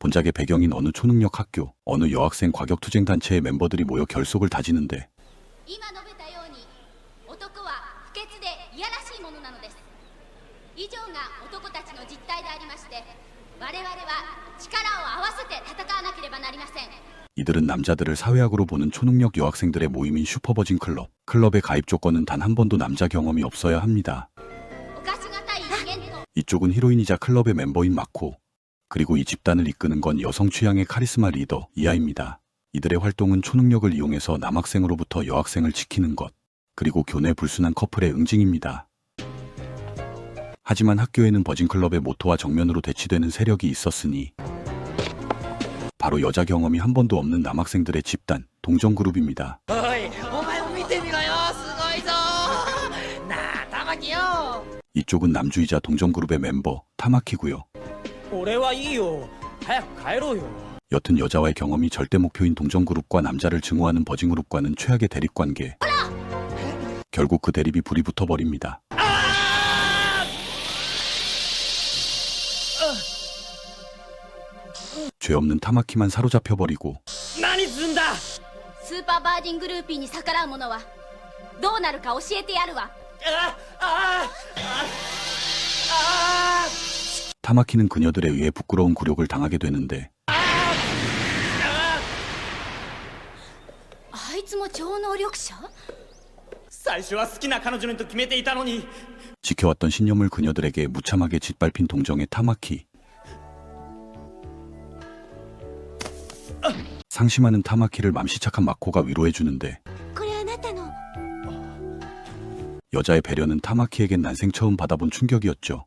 본작의 배경인 어느 초능력 학교, 어느 여학생 과격투쟁단체의 멤버들이 모여 결속을 다지는데 이들은 남자들을 사회학으로 보는 초능력 여학생들의 모임인 슈퍼버진 클럽. 클럽의 가입 조건은 단 한 번도 남자 경험이 없어야 합니다. 이쪽은 히로인이자 클럽의 멤버인 마코, 그리고 이 집단을 이끄는 건 여성 취향의 카리스마 리더 이하입니다. 이들의 활동은 초능력을 이용해서 남학생으로부터 여학생을 지키는 것, 그리고 교내 불순한 커플의 응징입니다. 하지만 학교에는 버진클럽의 모토와 정면으로 대치되는 세력이 있었으니 바로 여자 경험이 한 번도 없는 남학생들의 집단, 동정그룹입니다. 이쪽은 남주이자 동정그룹의 멤버 타마키고요. 俺はいいよ早く帰ろうよ 여튼 여자와의 경험이 절대 목표인 동정그룹과 남자를 증오하는 버진그룹과는 최악의 대립관계. 결국 그 대립이 불이 붙어버립니다. 죄 없는 타마키만 사로잡혀버리고 何すんだスーパーバージングルーピーに逆らう者はどうなるか教えてやるわああああ 타마키는 그녀들에 의해 부끄러운 굴욕을 당하게 되는데 あいつも超能力者最初は好きな彼女にと決めていたのに 지켜왔던 신념을 그녀들에게 무참하게 짓밟힌 동정의 타마키. 상심하는 타마키를 맘시착한 마코가 위로해주는데 これあなたの 여자의 배려는 타마키에겐 난생 처음 받아본 충격이었죠.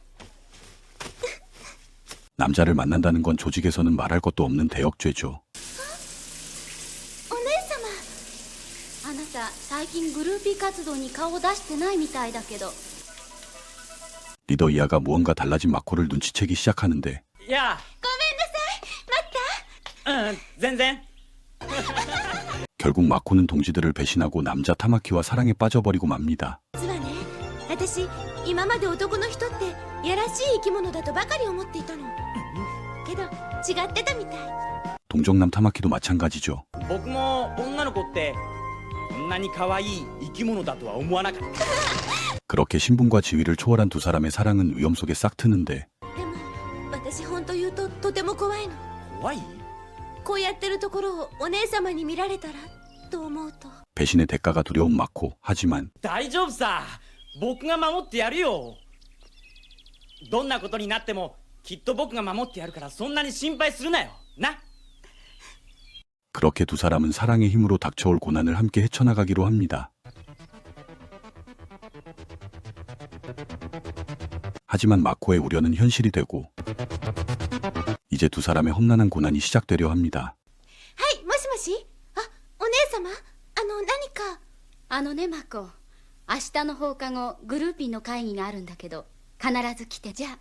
남자를 만난다는 건 조직에서는 말할 것도 없는 대역죄죠. お姉様あなた最近グルーピー活動に顔を出してないみたいだけど 리더 이아가 무언가 달라진 마코를 눈치채기 시작하는데 いやごめんなさい待ったうん全然 결국 마코는 동지들을 배신하고 남자 타마키와 사랑에 빠져버리고 맙니다. 実はね 私今まで男の人ってやらしい生き物だとばかり思っていたのけど違ってたみたい 동정남 타마키도 마찬가지죠. 僕も女の子ってこんなに可愛い生き物だとは思わなかった 그렇게 신분과 지위를 초월한 두 사람의 사랑은 위험 속에 싹 트는데 でも私本当言うととても怖いの怖いこうやってるところをお姉様に見られたらと思うと 배신의 대가가 두려운 마코. 하지만 大丈夫さ 僕が守ってやるよどんなことになってもきっと僕が守ってやるからそんなに心配するなよな 그렇게 두 사람은 사랑의 힘으로 닥쳐올 고난을 함께 헤쳐나가기로 합니다. 하지만 마코의 우려는 현실이 되고 이제 두 사람의 험난한 고난이 시작되려 합니다. はいもしもしあお姉様あの何かあのねマコ 明日の放課後グルーピーの会議があるんだけど必ず来てじゃあ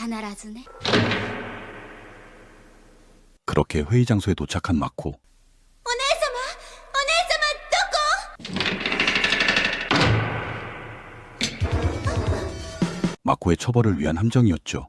必ずね 그렇게 회의 장소에 도착한 마코. お姉様お姉様どこ 마코의 처벌을 위한 함정이었죠.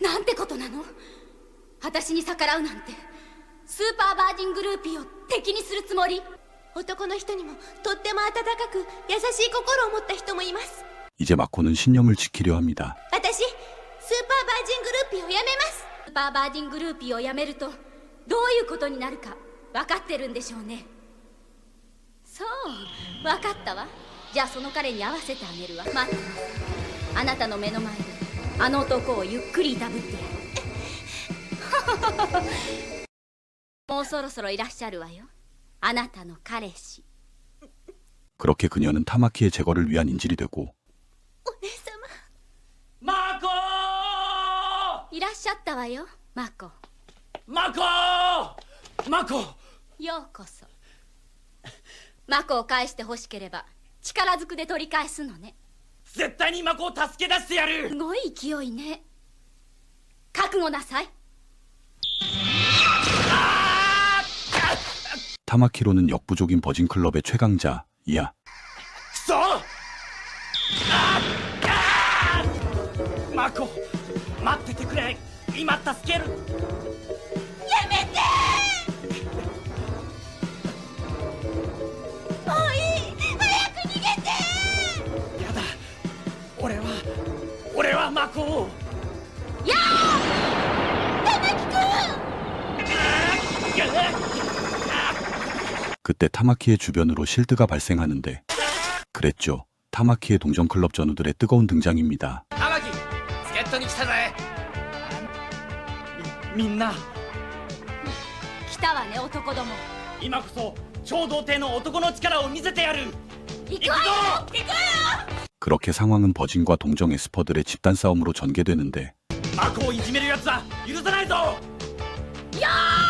私に逆らうなんてスーパーバージングルーピーを敵にするつもり 男の人にもとっても温かく優しい心を持った人もいます 이제 마코는 신념을 지키려 합니다. 私スーパーバージングルーピーをやめますスーパーバージングルーピーをやめるとどういうことになるか分かってるんでしょうねそう分かったわじゃあその彼に合わせてあげるわ待ってあなたの目の前であの男をゆっくりいたぶってやる もうそろそろいらっしゃるわよあなたの彼氏 그렇게 그녀는 타마키의 제거를 위한 인질이 되고 お姉様マコいらっしゃったわよマコマコマコようこそマコを返して欲しければ力ずくで取り返すのね絶対にマコを助け出してやるすごい勢いね覚悟なさい 타마키로는 역부족인 버진클럽의 최강자 이야 써! 마코! 마테테 그래! 이마타 스케르! 마코! 야! 그때 타마키의 주변으로 실드가 발생하는데 그랬죠. 타마키의 동정클럽 전우들의 뜨거운 등장입니다. 玉木助っ人に来たぜみみんな来たわね男ども今こそ超童貞の男の力を見せてやる行くわよ行くわよ 그렇게 상황은 버진과 동정 에스퍼들의 집단 싸움으로 전개되는데 マコをいじめる奴は許さないぞや何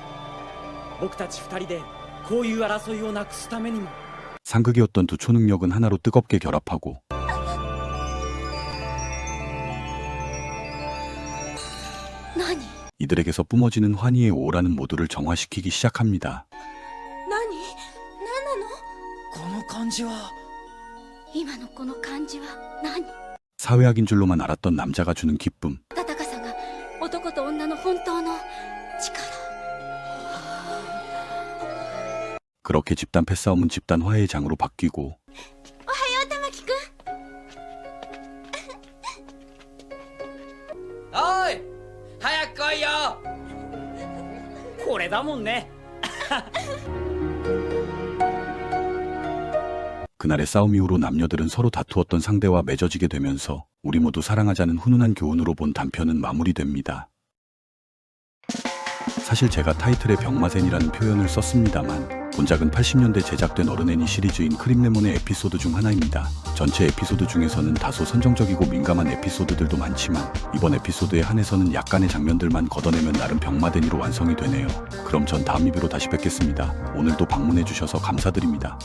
僕たち二人でこういう争いをなくすためにも 상극이었던 두 초능력은 하나로 뜨겁게 결합하고 何 이들에게서 뿜어지는 환희의 오라는 모두를 정화시키기 시작합니다. 何何なのこの感じは今のこの感じは何 사회학인 줄로만 알았던 남자가 주는 기쁨. 温 그렇게 집단 패싸움은 집단 화해의 장으로 바뀌고 おはよう玉木くんおい早く来いよこれだもんね 그날의 싸움 이후로 남녀들은 서로 다투었던 상대와 맺어지게 되면서 우리 모두 사랑하자는 훈훈한 교훈으로 본 단편은 마무리됩니다. 사실 제가 타이틀에 병마센이라는 표현을 썼습니다만 본작은 80년대 제작된 어른애니 시리즈인 크림레몬의 에피소드 중 하나입니다. 전체 에피소드 중에서는 다소 선정적이고 민감한 에피소드들도 많지만 이번 에피소드에 한해서는 약간의 장면들만 걷어내면 나름 병마데니로 완성이 되네요. 그럼 전 다음 리뷰로 다시 뵙겠습니다. 오늘도 방문해주셔서 감사드립니다.